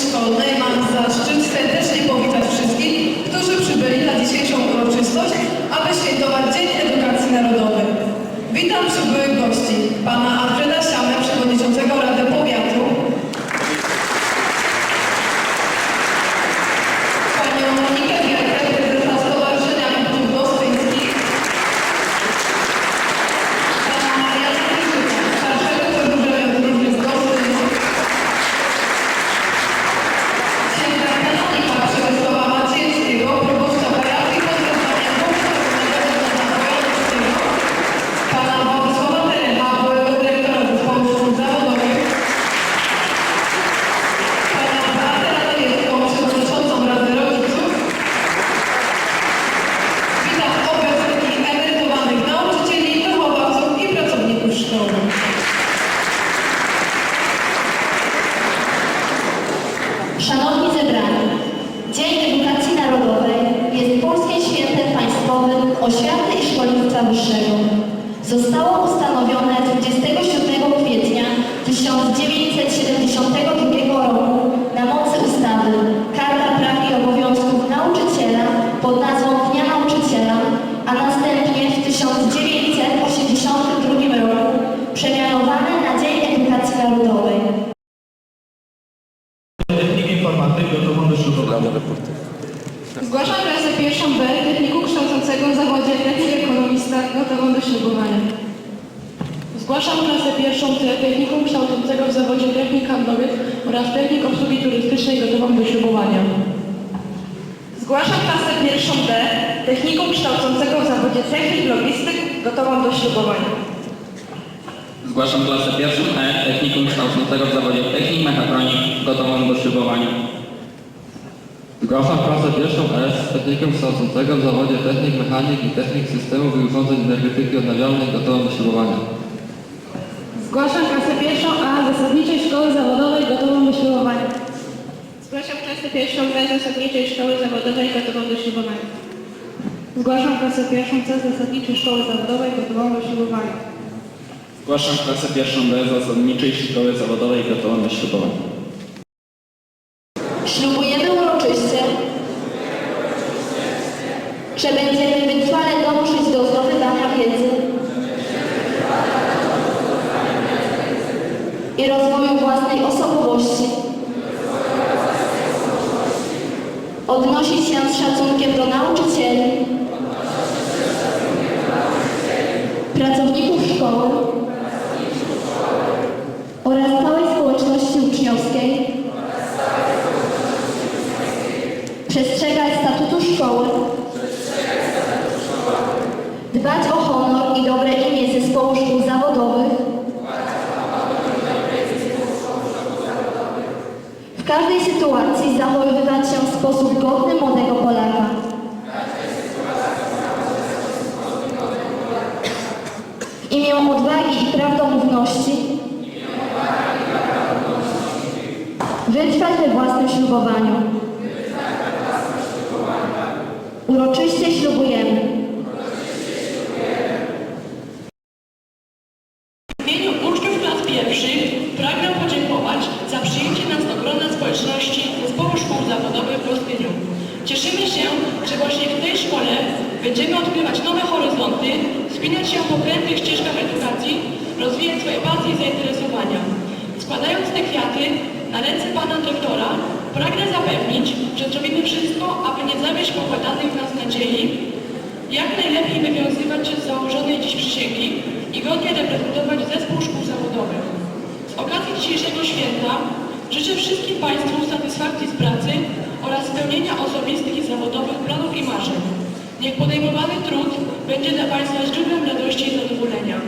Szkolnej mam zaszczyt Szanowni zebrani, Dzień Edukacji Narodowej jest polskim świętem państwowym oświaty i szkolnictwa wyższego. Zostało ustanowione 27 kwietnia 1972 roku na mocy ustawy Karta Praw i Obowiązków Nauczyciela pod nazwą Dnia Nauczyciela, a następnie w 1982 roku przemianowane na Dzień Edukacji Narodowej. Techniki informatyki gotową do ślubowania. Zgłaszam klasę pierwszą B techniku kształcącego w zawodzie technik ekonomista gotową do ślubowania. Zgłaszam klasę pierwszą technikum kształcącego w zawodzie technik handlowych oraz technik obsługi turystycznej gotową do ślubowania. Zgłaszam klasę pierwszą D technikum kształcącego w zawodzie technik logistyk gotową do ślubowania. Zgłaszam klasę pierwszą E, technikum kształcącego w zawodzie technik mechatronik, gotową do ślubowania. Zgłaszam klasę pierwszą S z technikum kształcącego w zawodzie technik mechanik i technik systemów i urządzeń energetyki odnawialnej gotową do ślubowania. Zgłaszam klasę pierwszą A zasadniczej szkoły zawodowej gotową do ślubowania. Zgłaszam klasę pierwszą B zasadniczej szkoły zawodowej gotową do ślubowania. Zgłaszam klasę pierwszą C zasadniczej szkoły zawodowej gotową do ślubowania. Zgłaszam klasę pierwszą B zasadniczej szkoły zawodowej gotową do ślubowania. Ślubujemy uroczyście, że będziemy wytrwale dążyć do zdobywania wiedzy i rozwoju własnej osobowości, odnosić się z szacunkiem do nauczycieli, pracowników szkoły oraz całej społeczności uczniowskiej, Przestrzegać statutu szkoły. Dbać o honor i dobre imię zespołu szkół zawodowych. W każdej sytuacji zachowywać się w sposób godny młodego Polaka. W imię odwagi i prawdomówności wytrwać we własnym ślubowaniu. Uroczyście ślubujemy. W imieniu uczniów klas pierwszych pragnę podziękować za przyjęcie grona społeczności Zespołu Szkół Zawodowych w Gostyniu. Cieszymy się, że właśnie w tej szkole będziemy odkrywać nowe horyzonty, wspinać się po krętych ścieżkach edukacji, rozwijać swoje pasje i zainteresowania. Składając te kwiaty na ręce pana dyrektora, pragnę zapewnić, że zrobimy wszystko, aby nie zawieść pokładanej w nas nadziei, jak najlepiej wywiązywać się z założonej dziś przysięgi i godnie reprezentować zespół szkół zawodowych. Z okazji dzisiejszego święta życzę wszystkim Państwu satysfakcji z pracy oraz spełnienia osobistych i zawodowych planów i marzeń. Niech podejmowany trud będzie dla Państwa źródłem radości i zadowolenia.